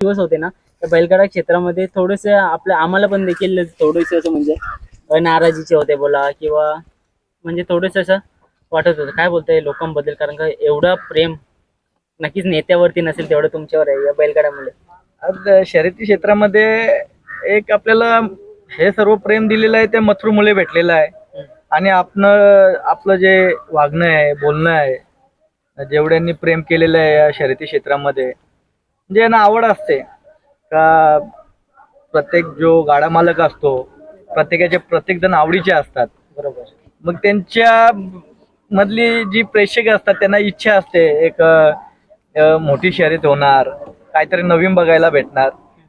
दिवस होते ना त्या बैलगाडा क्षेत्रामध्ये थोडेस आपल्या आम्हाला पण देखील थोडेसे असं म्हणजे नाराजीचे होते बोला किंवा म्हणजे थोडस असं वाटत होतं. काय बोलताय लोकांबद्दल? कारण का एवढा प्रेम नक्कीच नेत्यावरती नसेल तेवढं तुमच्यावर आहे या बैलगाड्यामुळे. आज शर्यती क्षेत्रामध्ये एक आपल्याला हे सर्व प्रेम दिलेलं आहे ते मथुरमुळे भेटलेलं आहे. आणि आपण आपलं जे वागणं आहे बोलणं आहे जेवढ्यांनी प्रेम केलेलं आहे या शर्यती क्षेत्रामध्ये म्हणजे यांना आवड असते. का प्रत्येक जो गाडा मालक असतो प्रत्येकाचे प्रत्येक जण आवडीचे असतात. बरोबर. मग त्यांच्या मधली जी प्रेक्षक असतात त्यांना इच्छा असते एक अ, मोठी शर्यत होणार काहीतरी नवीन बघायला भेटणार.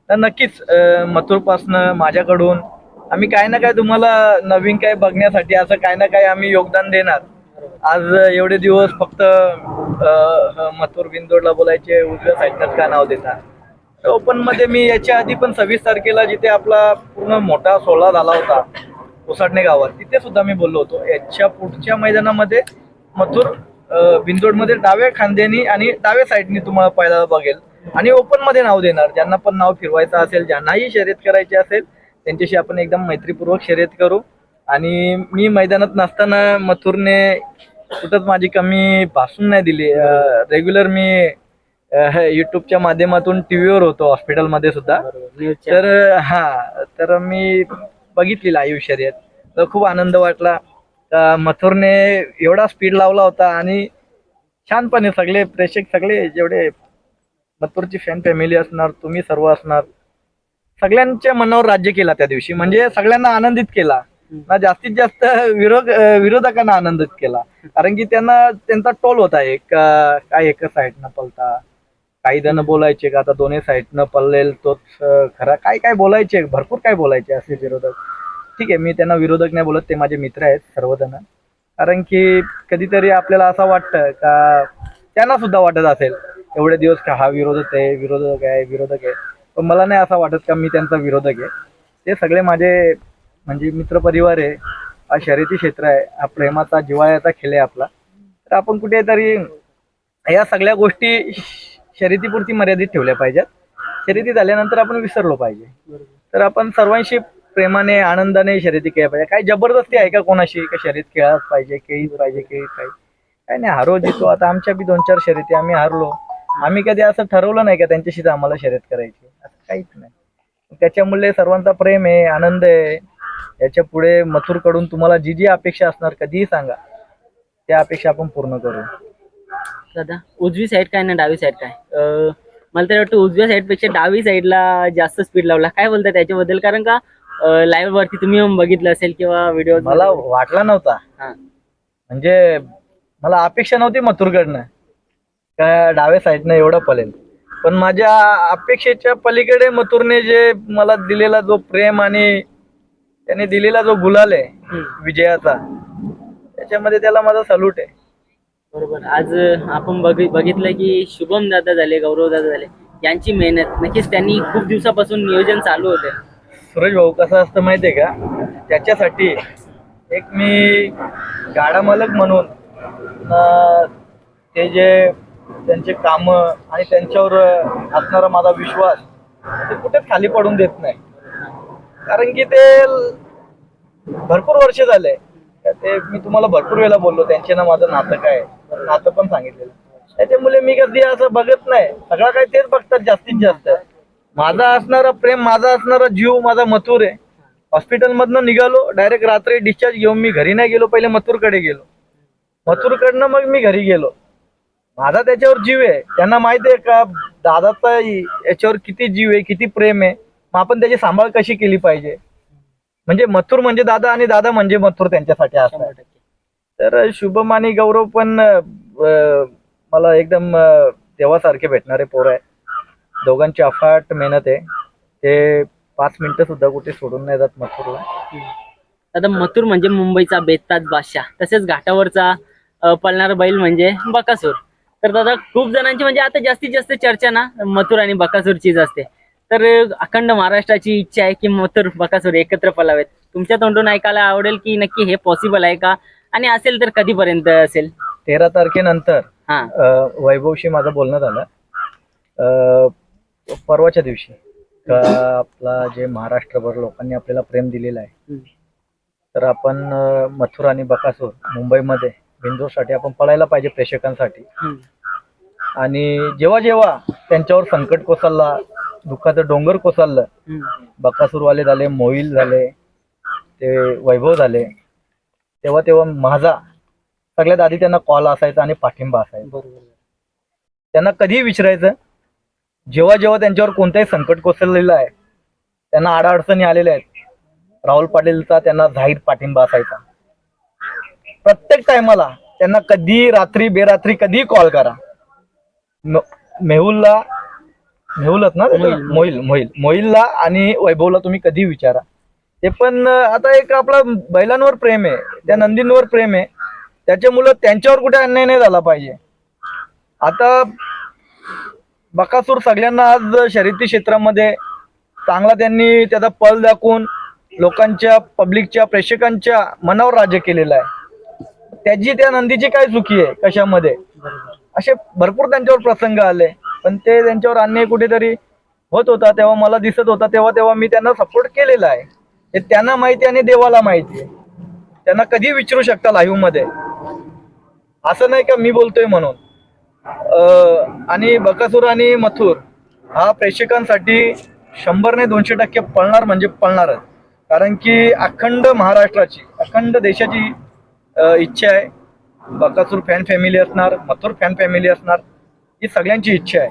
तर नक्कीच मथुरपासनं माझ्याकडून आम्ही काय ना काय तुम्हाला नवीन काय बघण्यासाठी असं काय ना काय आम्ही योगदान देणार. आज एवढे दिवस फक्त मथुर बिंदोडला बोलायचे उजव्या साईडनंच का नाव देतात ओपनमध्ये मी याच्या आधी पण सव्वीस तारखेला जिथे आपला पूर्ण मोठा सोहळा झाला होता कोसाडणे गावात तिथे सुद्धा मी बोललो होतो. याच्या पुढच्या मैदानामध्ये मथुर बिंदोडमध्ये डाव्या खांद्यानी आणि डाव्या साईडनी तुम्हाला पाहायला बघेल. आणि ओपनमध्ये नाव देणार ज्यांना पण नाव फिरवायचं असेल ज्यांनाही शर्यत करायची असेल त्यांच्याशी आपण एकदम मैत्रीपूर्वक शर्यत करू. आणि मी मैदानात नसताना मथुरने कुठंच माझी कमी भासून नाही दिली. रेग्युलर मी युट्यूबच्या माध्यमातून टीव्हीवर होतो हॉस्पिटलमध्ये सुद्धा. तर हा तर मी बघितली लाईव्ह शर्यत तर खूप आनंद वाटला. मथुरने एवढा स्पीड लावला होता आणि छानपणे सगळे प्रेक्षक सगळे जेवढे मथुरची फॅन फॅमिली असणार तुम्ही सर्व असणार सगळ्यांच्या मनावर राज्य केला त्या दिवशी. म्हणजे सगळ्यांना आनंदित केला. ना जास्तीत जास्त विरोध विरोधकांना आनंदित केला. कारण की त्यांना त्यांचा टोल होता एक काय एका न पलता काही जण बोलायचे का आता दोन्ही साईडनं पल्लेल तोच खरा काय काय बोलायचे भरपूर काय बोलायचे असे विरोधक. ठीक आहे मी त्यांना विरोधक नाही बोलत ते माझे मित्र आहेत सर्वजण. कारण की कधीतरी आपल्याला असं वाटतं का त्यांना सुद्धा वाटत असेल एवढे दिवस का हा विरोधक आहे विरोधक आहे विरोधक आहे. पण मला नाही असं वाटत का मी त्यांचा विरोधक आहे. ते सगळे माझे म्हणजे मित्र परिवार आहे हा शर्यती क्षेत्र आहे हा प्रेमाचा जिवाळ्याचा खेळ आहे आपला. तर आपण कुठेतरी या सगळ्या गोष्टी शर्यतीपुरती मर्यादित ठेवल्या पाहिजेत. शर्यती झाल्यानंतर आपण विसरलो पाहिजे. तर आपण सर्वांशी प्रेमाने आनंदाने शर्यती केली पाहिजे काही जबरदस्ती आहे का कोणाशी का शर्यत खेळाच पाहिजे खेळीच पाहिजे खेळीच पाहिजे? काय नाही हारो जितो आता आमच्या बी दोन चार शर्यती आम्ही हारलो. आम्ही कधी असं ठरवलं नाही का त्यांच्याशीच आम्हाला शर्यत करायची? असं काहीच नाही. त्याच्यामुळे सर्वांचा प्रेम आहे आनंद आहे. याच्यापुढे मथुरकडून तुम्हाला जी जी अपेक्षा असणार कधीही सांगा. त्या अपेक्षा आपण पूर्ण करू. दादा उजवी साईड काय ना डावी साईड काय? अं, मला तर वाटतं उजव्या साईडपेक्षा डावी साईडला जास्त स्पीड लावला. काय बोलताय त्याच्याबद्दल? कारण का लाईव्ह वरती तुम्ही येऊन बघितलं असेल किंवा व्हिडिओ मला वाटला नव्हता. म्हणजे मला अपेक्षा नव्हती मथुरकडनं. का डाव्या साईडनं एवढं पलेल पण माझ्या अपेक्षेच्या पलीकडे मथुरने जे मला दिलेला जो प्रेम आणि त्याने दिलेला जो गुलाल आहे विजयाचा त्याच्यामध्ये त्याला माझा सल्यूट आहे. बरोबर. आज आपण बघि बघितलं की शुभम दादा झाले गौरव दादा झाले यांची मेहनत नक्कीच त्यांनी खूप दिवसापासून नियोजन चालू होते. सुरेश भाऊ कसं असतं माहितीये का? त्याच्यासाठी एक मी गाडा मालक म्हणून ते जे त्यांचे काम आणि त्यांच्यावर असणारा माझा विश्वास ते कुठेच खाली पडून देत नाही. कारण की ते भरपूर वर्ष झाले ते मी तुम्हाला भरपूर वेळा बोललो त्यांचे ना माझं नातं काय आहे. नातं पण सांगितलेलं. त्याच्यामुळे मी कधी असं बघत नाही. सगळं काही तेच बघतात जास्तीत जास्त. माझा असणारा प्रेम माझा असणारा जीव माझा मथुर आहे. हॉस्पिटल मधनं निघालो डायरेक्ट रात्री डिस्चार्ज घेऊन मी घरी नाही गेलो पहिले मथुरकडे गेलो. मथुरकडनं मग मी घरी गेलो. माझा त्याच्यावर जीव आहे. त्यांना माहिती आहे का दादाचा याच्यावर किती जीव आहे किती प्रेम आहे? मग आपण त्याची सांभाळ कशी केली पाहिजे? म्हणजे मथुर म्हणजे दादा आणि दादा म्हणजे मथुर त्यांच्यासाठी असं तर शुभम आणि गौरव पण मला एकदम देवासारखे भेटणारे पोरं आहे दोघांची अफाट मेहनत आहे. ते पाच मिनिटं सुद्धा कुठे सोडून नाही जात मथुरला. आता मथुर म्हणजे मुंबईचा बेताज बादशाह. तसेच घाटावरचा पळणारा बैल म्हणजे बकासूर. तर दादा खूप जणांची म्हणजे आता जास्तीत जास्त चर्चा ना मथुर आणि बकासूरचीच असते. तर अखंड महाराष्ट्राची इच्छा आहे की मथुर बकासूर एकत्र पळावेत तुमच्या तोंडून ऐकायला आवडेल की नक्की हे पॉसिबल आहे का? आणि असेल तर कधीपर्यंत असेल? तेरा तारखेनंतर हा. वैभवशी माझं बोलणं झालं. अं, परवाच्या दिवशी का आपला जे महाराष्ट्रभर लोकांनी आपल्याला प्रेम दिलेलं आहे. तर आपण मथुर आणि बकासूर मुंबईमध्ये बिंदूसाठी आपण पळायला पाहिजे प्रेक्षकांसाठी. आणि जेव्हा जेव्हा त्यांच्यावर संकट कोसळला दुःखाचं डोंगर कोसळलं. बकासूरवाले झाले मोईल झाले ते वैभव झाले. तेव्हा तेव्हा माझा सगळ्यात आधी त्यांना कॉल असायचा आणि पाठिंबा असायचा. त्यांना कधीही विचारायचं जेव्हा जेव्हा त्यांच्यावर कोणतंही संकट कोसळलेलं आहे त्यांना अडचणी आलेल्या आहेत. राहुल पाटीलचा त्यांना जाहीर पाठिंबा असायचा. प्रत्येक टायमाला त्यांना कधी रात्री बेरात्री कधीही कॉल करा. मेहुलला मेहुलच ना मोहिल. मोहिल मोहिल मोहिलला आणि वैभवला तुम्ही कधी विचारा. ते पण आता एक आपला बैलांवर प्रेम आहे त्या नंदींवर प्रेम आहे. त्याच्यामुळं त्यांच्यावर कुठे अन्याय नाही झाला पाहिजे. आता बकासूर सगळ्यांना आज शर्यती क्षेत्रामध्ये चांगला त्यांनी त्याचा पल दाखवून लोकांच्या पब्लिकच्या प्रेक्षकांच्या मनावर राज्य केलेलं आहे. त्याची त्या नंदीची काय चुकी आहे कशामध्ये? असे भरपूर त्यांच्यावर प्रसंग आले. पण ते त्यांच्यावर अन्याय कुठेतरी होत होता तेव्हा मला दिसत होता तेव्हा तेव्हा मी त्यांना सपोर्ट केलेला आहे. हे त्यांना माहिती आणि देवाला माहिती आहे. त्यांना कधी विचारू शकता लाईव्हमध्ये. असं नाही का मी बोलतोय म्हणून. आणि बकासूर आणि मथुर हा प्रेक्षकांसाठी शंभर ने दोनशे टक्के पळणार म्हणजे पळणारच. कारण की अखंड महाराष्ट्राची अखंड देशाची इच्छा आहे. बकासूर फॅन फॅमिली असणार मथुर फॅन फॅमिली असणार. ही सगळ्यांची इच्छा आहे.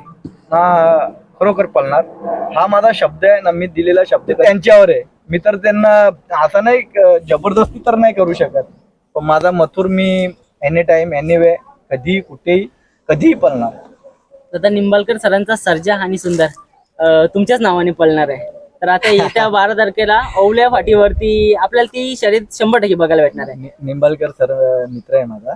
ना खरोखर पळणार. हा माझा शब्द आहे ना मी दिलेला शब्द त्यांच्यावर आहे. मी तर त्यांना असं नाही जबरदस्ती तर नाही करू शकत. पण माझा मथुर मी एनी टाइम एनी वे कधी कुठेही कधीही पळणार. दादा निंबाळकर सरांचा सर्जा आणि सुंदर तुमच्याच नावाने पळणार आहे. तर आता येत्या बारा तारखेला ओवल्या फाटीवरती आपल्याला ती शर्यत शंभर टक्के बघायला भेटणार आहे. निंबाळकर सर मित्र आहे माझा.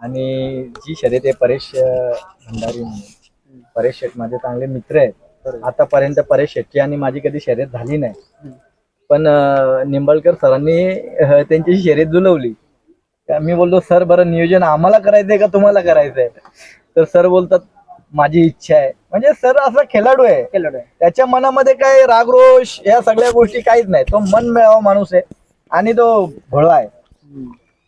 आणि जी शर्यत आहे परेश भंडारी म्हणून. परेश शेट माझे चांगले मित्र आहेत. आतापर्यंत परेश शेट्टी आणि माझी कधी शर्यत झाली नाही. पण निंबाळकर सरांनी अं, त्यांच्याशी शर्यत जुलवली. मी बोललो सर बरं नियोजन आम्हाला करायचंय का तुम्हाला करायचंय? तर सर बोलतात माझी इच्छा आहे. म्हणजे सर असा खेळाडू आहे. केलं आहे. त्याच्या मनामध्ये काय रागरोष या सगळ्या गोष्टी काहीच नाही. तो मन मिळावा माणूस आहे आणि तो भोळा आहे.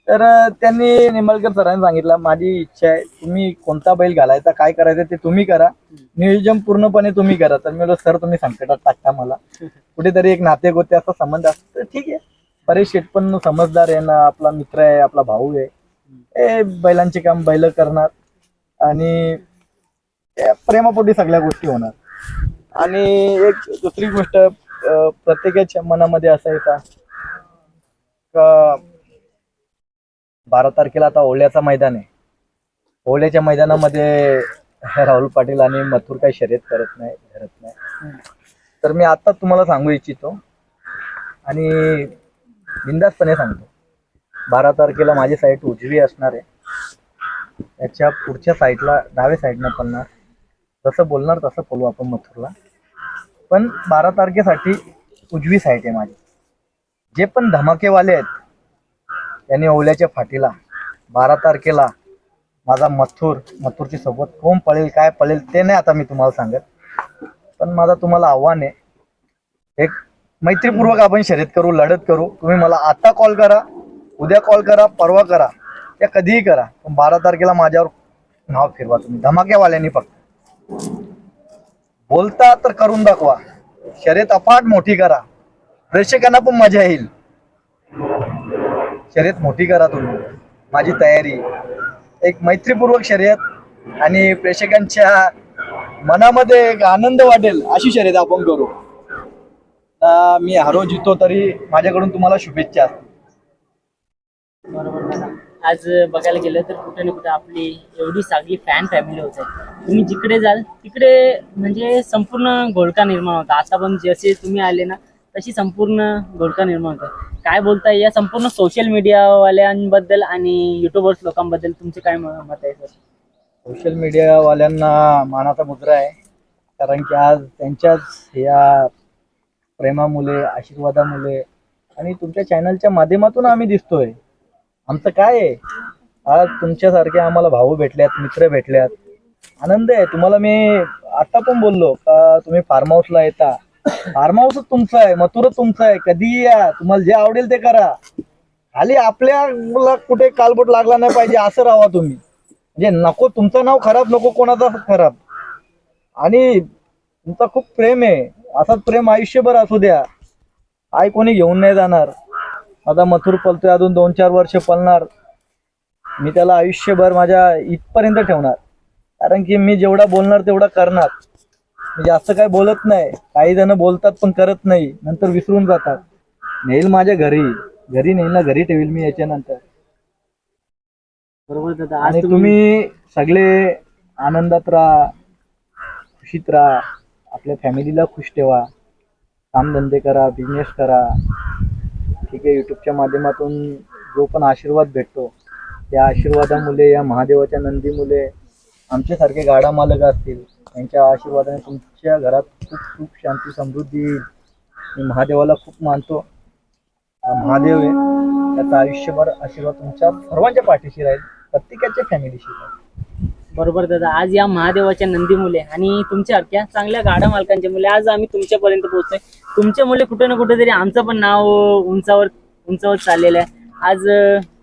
तर त्यांनी निंबाळकर सरांनी सांगितलं माझी इच्छा आहे तुम्ही कोणता बैल घालायचा काय करायचं ते तुम्ही करा. नियोजन पूर्णपणे तुम्ही करा. तर मी सर तुम्ही संकटात टाकता मला. कुठेतरी एक नाते गोते असा संबंध असतो. तर ठीक आहे. परेश शेठ पण समजदार आहे ना आपला मित्र आहे आपला भाऊ आहे. ए बैलांचे काम बैल करणार आणि प्रेमापोटी सगळ्या गोष्टी होणार. आणि एक दुसरी गोष्ट प्रत्येकाच्या मनामध्ये असायचा का बारा तारखेला आता ओल्याचा मैदान आहे. ओल्याच्या मैदानामध्ये राहुल पाटील आणि मथुर काही शर्यत करत नाही धरत नाही. तर मी आता तुम्हाला सांगू इच्छितो आणि बिंदासपणे सांगतो. बारा तारखेला माझी साईट उजवी असणार आहे. त्याच्या पुढच्या साईडला डाव्या साईडनं पडणार. जसं बोलणार तसं बोलू आपण मथुरला. पण बारा तारखेसाठी उजवी साईट आहे माझी. जे पण धमाकेवाले आहेत त्यांनी ओल्याच्या फाटीला बारा तारखेला माझा मथुर मथुरची सोबत कोण पळेल काय पळेल ते नाही आता मी तुम्हाला सांगत. पण माझा तुम्हाला आव्हान आहे एक मैत्रीपूर्वक आपण शर्यत करू लढत करू. तुम्ही मला आता कॉल करा उद्या कॉल करा परवा करा या कधीही करा. पण बारा तारखेला माझ्यावर नाव फिरवा तुम्ही. धमाक्यावाल्यांनी फक्त. बोलता तर करून दाखवा. शर्यत अफाट मोठी करा. प्रेक्षकांना पण मजा येईल. शर्यत मोठी करा तुम्ही. माझी तयारी. एक मैत्रीपूर्वक शर्यत आणि प्रेक्षकांच्या मनामध्ये एक आनंद वाटेल अशी शर्यत आपण करू. मी हरो जितो तरी माझ्याकडून तुम्हाला शुभेच्छा बरोबर. दादा आज बघायला गेलं तर कुठे ना कुठे आपली एवढी सगळी फॅन फॅमिली होत. आहे तुम्ही जिकडे जाल तिकडे म्हणजे संपूर्ण घोळका निर्माण होता. आता पण जसे तुम्ही आले ना तशी संपूर्ण घोळका निर्माण होता काय बोलताय? या संपूर्ण सोशल मीडियावाल्यांबद्दल आणि युट्यूबर्स लोकांबद्दल तुमचे काय मत आहे सर सोशल मीडियावाल्यांना मानाचा मुद्रा आहे. कारण की आज त्यांच्याच या प्रेमामुळे आशीर्वादामुळे आणि तुमच्या चॅनलच्या माध्यमातून आम्ही दिसतोय. आमचं काय आहे? आज तुमच्यासारखे आम्हाला भाऊ भेटल्यात मित्र भेटल्यात. आनंद आहे. तुम्हाला मी आता पण बोललो का तुम्ही फार्म हाऊसला येता. फार्म हाऊसच तुमचं आहे मथुरच तुमचं आहे कधीही या. तुम्हाला जे आवडेल ते करा. खाली आपल्याला कुठे कालबोट लागला नाही पाहिजे असं राहा तुम्ही. म्हणजे नको तुमचं नाव खराब नको कोणाचा खराब. आणि तुमचा खूप प्रेम आहे. असाच प्रेम आयुष्यभर असू द्या. आई कोणी घेऊन नाही जाणार. आता मथुर पलतोय अजून दोन चार वर्ष पलणार. मी त्याला आयुष्यभर माझ्या इथपर्यंत ठेवणार. कारण की मी जेवढा बोलणार तेवढा करणार. मी जास्त काय बोलत नाही. काही जण बोलतात पण करत नाही. नंतर विसरून जातात. नेईल माझ्या घरी. घरी नेईल ना घरी ठेवील मी याच्यानंतर. बरोबर दादा. आणि तुम्ही तुम्ही सगळे आनंदात राहा खुशीत राहा. आपल्या फॅमिलीला खुश ठेवा. कामधंदे करा बिझनेस करा. ठीक आहे युट्यूबच्या माध्यमातून जो पण आशीर्वाद भेटतो त्या आशीर्वादामुळे या महादेवाच्या नंदीमुळे आमच्यासारखे गाडा मालक असतील त्यांच्या आशीर्वादाने तुमच्या घरात खूप खूप शांती समृद्धी येईल. मी महादेवाला खूप मानतो. महादेव आहे. त्याचा आयुष्यभर आशीर्वाद तुमच्या सर्वांच्या पाठीशी राहील. प्रत्येकाच्या फॅमिलीशी राहील. बरोबर दादा. आज या महादेवाच्या नंदी मुले आणि तुमच्यासारख्या चांगल्या गाडा मालकांच्या मुले आज आम्ही तुमच्यापर्यंत पोहोचतोय. तुमच्या मुले कुठे ना कुठेतरी आमचं पण नाव उंचावर उंचावर चाललेलं आहे. आज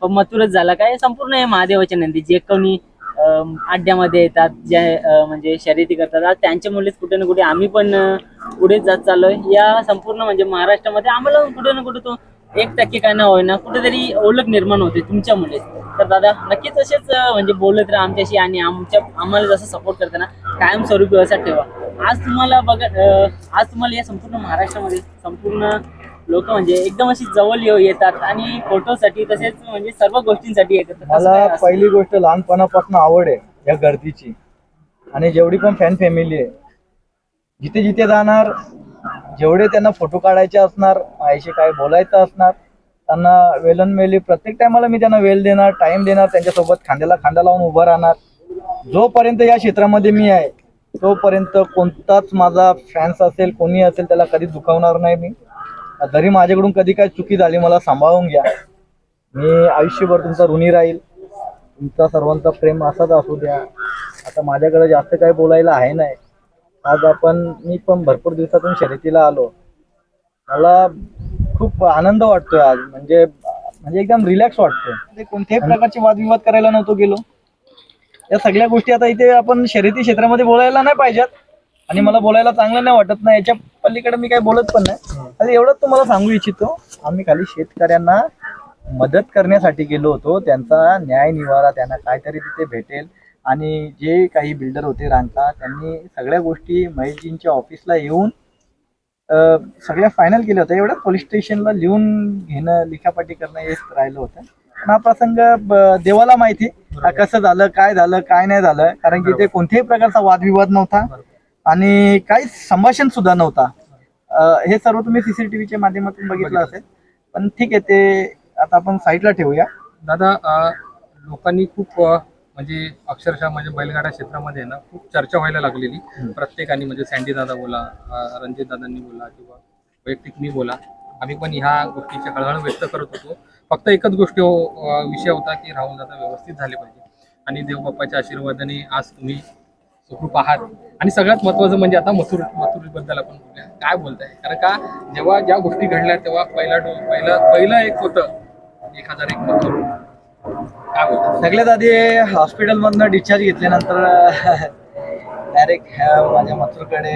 मथुरच झाला काय? संपूर्ण आहे महादेवाच्या नंदी जे कोणी अड्ड्यामध्ये येतात जे म्हणजे शर्यती करतात. आज त्यांच्या कुठे ना कुठे आम्ही पण पुढेच पुढे जात चाललोय. या संपूर्ण म्हणजे महाराष्ट्रामध्ये आम्हाला कुठे ना कुठे तो एक टक्के काय ना होईना. कुठेतरी ओळख निर्माण होते तुमच्यामुळे तर दादा नक्कीच असेच म्हणजे बोलत राहा आमच्याशी आणि आमच्या आम्हाला जसं सपोर्ट करताना कायमस्वरूपी असा ठेवा. आज तुम्हाला बघा आज तुम्हाला या संपूर्ण महाराष्ट्रामध्ये संपूर्ण लोक म्हणजे एकदम अशी जवळ येऊ- येतात आणि फोटोसाठी तसेच म्हणजे सर्व गोष्टींसाठी येतात. मला? पहिली गोष्ट लहानपणापासून आवड आहे या गर्दीची. आणि जेवढी पण फॅन फॅमिली आहे जिथे जिथे जाणार जेवढे त्यांना फोटो काढायचे असणार आईशी काय बोलायचं असणार त्यांना वेलन मेली प्रत्येक टायमाला मी त्यांना वेळ देणार टाइम देणार त्यांच्यासोबत खांद्याला खांदा लावून उभं राहणार. जोपर्यंत या क्षेत्रामध्ये मी आहे तोपर्यंत कोणताच माझा फॅन्स असेल कोणी असेल त्याला कधी दुखावणार नाही मी. जरी माझ्याकडून कधी काय चुकी झाली मला सांभाळून घ्या. मी आयुष्यभर तुमचा ऋणी राहील. तुमचा सर्वांचा प्रेम असाच असू द्या. आता माझ्याकडे जास्त काही बोलायला आहे नाही. आज आपण मी पण भरपूर दिवसातून शर्यतीला आलो. मला खूप आनंद वाटतोय आज. म्हणजे म्हणजे एकदम रिलॅक्स वाटतोय. ते कोणत्याही प्रकारचे वादविवाद करायला नव्हतो गेलो. या सगळ्या गोष्टी आता इथे आपण शर्यती क्षेत्रामध्ये बोलायला नाही पाहिजेत. आणि मला बोलायला चांगलं नाही वाटत नाही. याच्या पलीकडे मी काही बोलत पण नाही. आणि एवढंच तुम्हाला सांगू इच्छितो आम्ही खाली शेतकऱ्यांना मदत करण्यासाठी गेलो होतो. त्यांचा न्याय निवारा त्यांना काहीतरी तिथे भेटेल. आणि जे काही बिल्डर होते रांका त्यांनी सगळ्या गोष्टी महेशजींच्या ऑफिसला येऊन सगळ्या फायनल केल्या होत्या. एवढ्या पोलीस स्टेशनला लिहून घेणं लिखापाटी करणं हेच राहिलं होतं. पण हा प्रसंग देवाला माहिती कसं झालं काय झालं काय नाही झालं. कारण की ते कोणत्याही प्रकारचा वादविवाद नव्हता. आणि काहीच संभाषण सुद्धा नव्हता. अ, हे सर्व तुम्ही सीसीटीव्हीच्या माध्यमातून बघितलं असेल. पण ठीक आहे ते आता आपण साईडला ठेवूया. दादा अ, लोकांनी खूप अ, म्हणजे अक्षरशः म्हणजे बैलगाडा क्षेत्रामध्ये ना खूप चर्चा व्हायला लागलेली. प्रत्येकाने म्हणजे सँडी दादा बोला रणजित दादांनी बोला किंवा वैयक्तिक मी बोला. आम्ही पण ह्या गोष्टीची हळहळ व्यक्त करत होतो. फक्त एकच गोष्ट हो- अ, विषय होता की राहुल दादा व्यवस्थित झाले पाहिजे. आणि देवबाप्पाच्या आशीर्वादाने आज तुम्ही सुखरूप आहात. आणि सगळ्यात महत्वाचं म्हणजे आता मथुर मथुरीबद्दल आपण बोलूया. काय बोलताय? कारण का जेव्हा ज्या गोष्टी घडल्या तेव्हा पहिला डोस पहिलं पहिलं एक होतं. एक हजार एक मथुर. काय बोलताय? सगळ्यात आधी हॉस्पिटलमधनं डिस्चार्ज घेतल्यानंतर डायरेक्ट ह्या माझ्या मथुरकडे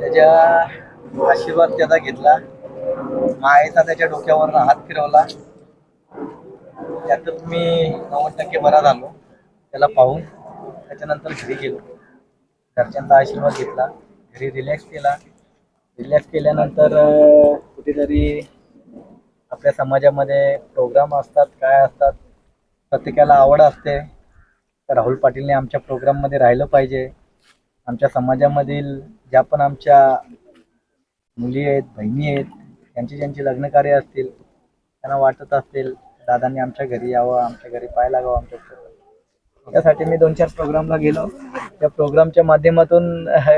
त्याच्या आशीर्वाद त्याचा घेतला. मायेचा त्याच्या डोक्यावरनं हात फिरवला. त्यातच मी नव्वद टक्के बरा झालो. त्याला पाहून त्याच्यानंतर घरी गेलो. घरच्यांचा आशीर्वाद घेतला. घरी रिलॅक्स केला. रिलॅक्स केल्यानंतर कुठेतरी आपल्या समाजामध्ये प्रोग्राम असतात काय असतात प्रत्येकाला आवड असते. तर राहुल पाटीलने आमच्या प्रोग्राममध्ये राहिलं पाहिजे. आमच्या समाजामधील ज्या पण आमच्या मुली आहेत बहिणी आहेत त्यांची ज्यांची लग्नकार्य असतील त्यांना वाटत असतील दादांनी आमच्या घरी यावं आमच्या घरी पाय लागावं आमच्या त्यासाठी मी दोन चार प्रोग्रामला गेलो. त्या प्रोग्रामच्या माध्यमातून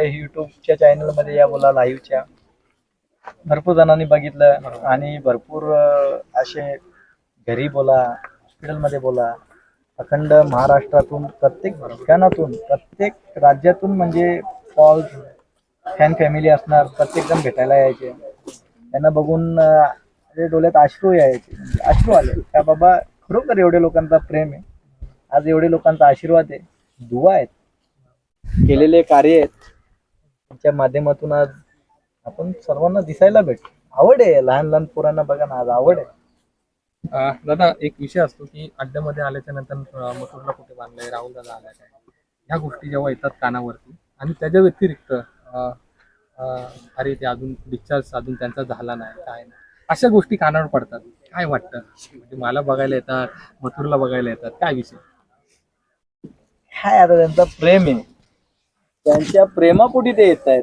युट्यूबच्या चॅनलमध्ये या बोला लाईव्हच्या भरपूर जणांनी बघितलं आणि भरपूर असे घरी बोला हॉस्पिटलमध्ये बोला. अखंड महाराष्ट्रातून प्रत्येक ठिकाणातून प्रत्येक राज्यातून म्हणजे फॉल्स फॅन फॅमिली असणार प्रत्येकजण भेटायला यायचे. त्यांना बघून डोळ्यात अश्रू यायचे म्हणजे अश्रू आले. त्या बाबा खरोखर एवढे लोकांचा प्रेम आहे. आज एवढे लोकांचा आशीर्वाद आहे दुवा आहेत केलेले कार्य आहेत. त्यांच्या माध्यमातून आज आपण सर्वांना दिसायला भेट. आवड आहे लहान लहान पोरांना बघा ना आज आवड आहे. दादा एक विषय असतो की अड्ड्यामध्ये आल्याच्यानंतर मसूरला मथुरला कुठे बांधलंय राहुल दादा आलाय काय? ह्या गोष्टी जेव्हा येतात कानावरती आणि त्याच्या व्यतिरिक्त अरे ते अजून डिस्चार्ज अजून त्यांचा झाला नाही काय नाही. अशा गोष्टी कानावर पडतात. काय वाटतं? म्हणजे मला बघायला येतात मथुरला बघायला येतात. काय विषय? काय आता त्यांचा प्रेम आहे? त्यांच्या प्रेमापोटी ते येत आहेत.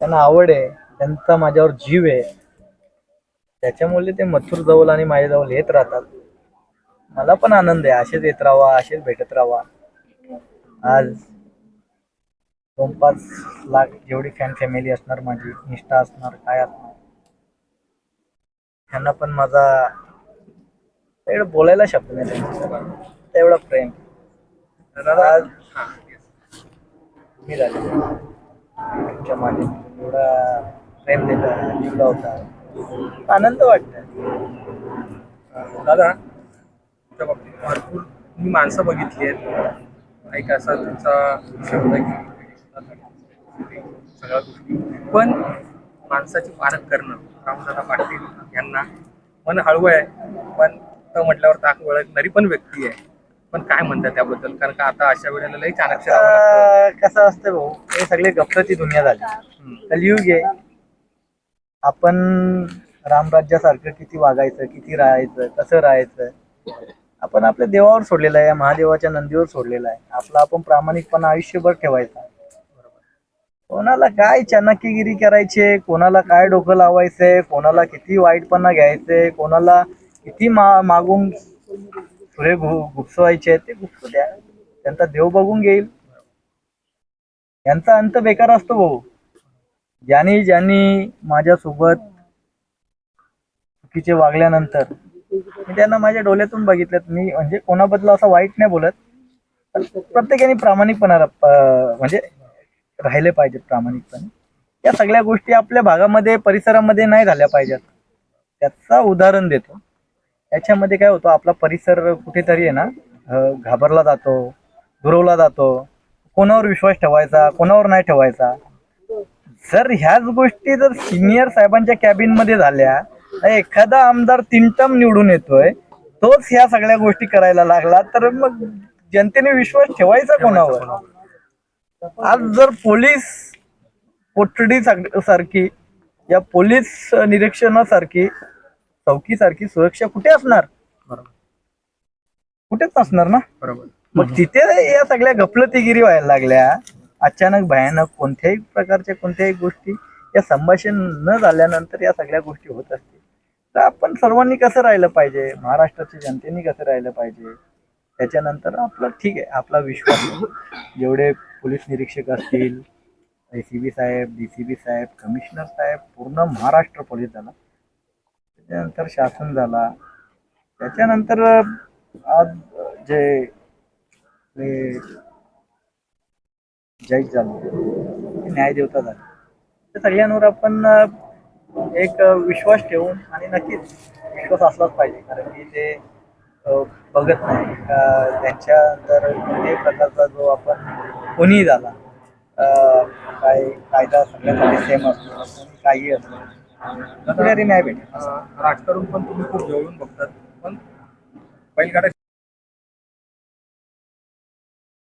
त्यांना आवड आहे त्यांचा माझ्यावर जीव आहे. त्याच्यामुळे ते मथुर जवळ आणि माझ्या जवळ येत राहतात. मला पण आनंद आहे असेच येत राहावा असेच भेटत राहावा. आज दोन पाच लाख जेवढी फॅन फॅमिली असणार माझी निष्ठा असणार काय असणार. त्यांना पण माझा एवढं बोलायला शब्द नाही. तेवढं प्रेम. आज तुम्ही झाले तुमच्या माध्यमातून एवढा प्रेम देता जीव लावता आनंद वाटत दादा तुमच्या बाबतीत भरपूर तुम्ही माणसं बघितली आहेत. एक असा तुमचा होता की सगळ्या गोष्टी. पण माणसाची पारख करणं रामदादा पाटील यांना मन हळवं आहे. पण त म्हटल्यावर ताक ओळखणारी पण व्यक्ती आहे. पण काय म्हणतात त्याबद्दल? कारण का आता अशा वेळेला लई चाणक्य राहावं लागतं. कसं असतं भाऊ हे सगळे गप्पती दुनिया झाली. कलियुग आहे आपण रामराज्यासारखं किती वागायचं किती राहायचं कसं राहायचं? आपण आपल्या देवावर सोडलेलं आहे महादेवाच्या नंदीवर सोडलेलं आहे. आपला आपण प्रामाणिकपणा आयुष्यभर ठेवायचा. कोणाला काय चाणक्यगिरी करायचे कोणाला काय डोकं लावायचंय कोणाला किती वाईटपणा घ्यायचंय कोणाला किती मा मागून पुढे घु- आहेत ते घुपसू द्या. त्यांचा देव बघून घेईल. यांचा अंत बेकार असतो भाऊ. ज्यांनी ज्यांनी माझ्यासोबत चुकीचे वागल्यानंतर मी त्यांना माझ्या डोळ्यातून बघितलं. मी म्हणजे कोणाबद्दल असं वाईट नाही बोलत पण प्रत्येकाने प्रामाणिकपणा म्हणजे राहिले पाहिजेत प्रामाणिकपणे. या सगळ्या गोष्टी आपल्या भागामध्ये परिसरामध्ये नाही झाल्या पाहिजेत. त्याचा उदाहरण देतो. याच्यामध्ये काय होतं आपला परिसर कुठेतरी आहे ना घाबरला जातो दुरवला जातो. कोणावर विश्वास ठेवायचा कोणावर नाही ठेवायचा. जर ह्याच गोष्टी जर सिनियर साहेबांच्या कॅबिनमध्ये झाल्या एखादा आमदार तीन टर्म निवडून येतोय तोच ह्या सगळ्या गोष्टी करायला लागला तर मग जनतेने विश्वास ठेवायचा कोणावर? आज जर पोलीस कोठडी सार- सारखी या पोलीस निरीक्षणासारखी चौकीसारखी सुरक्षा कुठे असणार? बरोबर. कुठेच नसणार ना? बरोबर. मग तिथे या सगळ्या गफलतीगिरी व्हायला लागल्या अचानक भयानक कोणत्याही प्रकारच्या कोणत्याही गोष्टी या संभाषण न झाल्यानंतर या सगळ्या गोष्टी होत असतील. तर आपण सर्वांनी कसं राहिलं पाहिजे? महाराष्ट्राच्या जनतेने कसं राहिलं पाहिजे? त्याच्यानंतर आपलं ठीक आहे आपला विश्वास जेवढे पोलीस निरीक्षक असतील ए सी बी साहेब डी सी बी साहेब कमिशनर साहेब पूर्ण महाराष्ट्र पोलीस झाला त्यानंतर शासन झाला. त्याच्यानंतर आज जे आपले जज झाले न्यायदेवता झाले. त्या सगळ्यांवर आपण एक विश्वास ठेवून आणि नक्कीच विश्वास असलाच पाहिजे. कारण की ते बघत नाही. का त्यांच्या तर कोणत्याही प्रकारचा जो आपण कोणीही झाला काय कायदा सगळ्यांसाठी सेम असतो. कोणी काही असतो कुठेतरी न्याय भेटेल अं, राजकारण पण तुम्ही खूप जवळून बघतात. पण बैलगाडा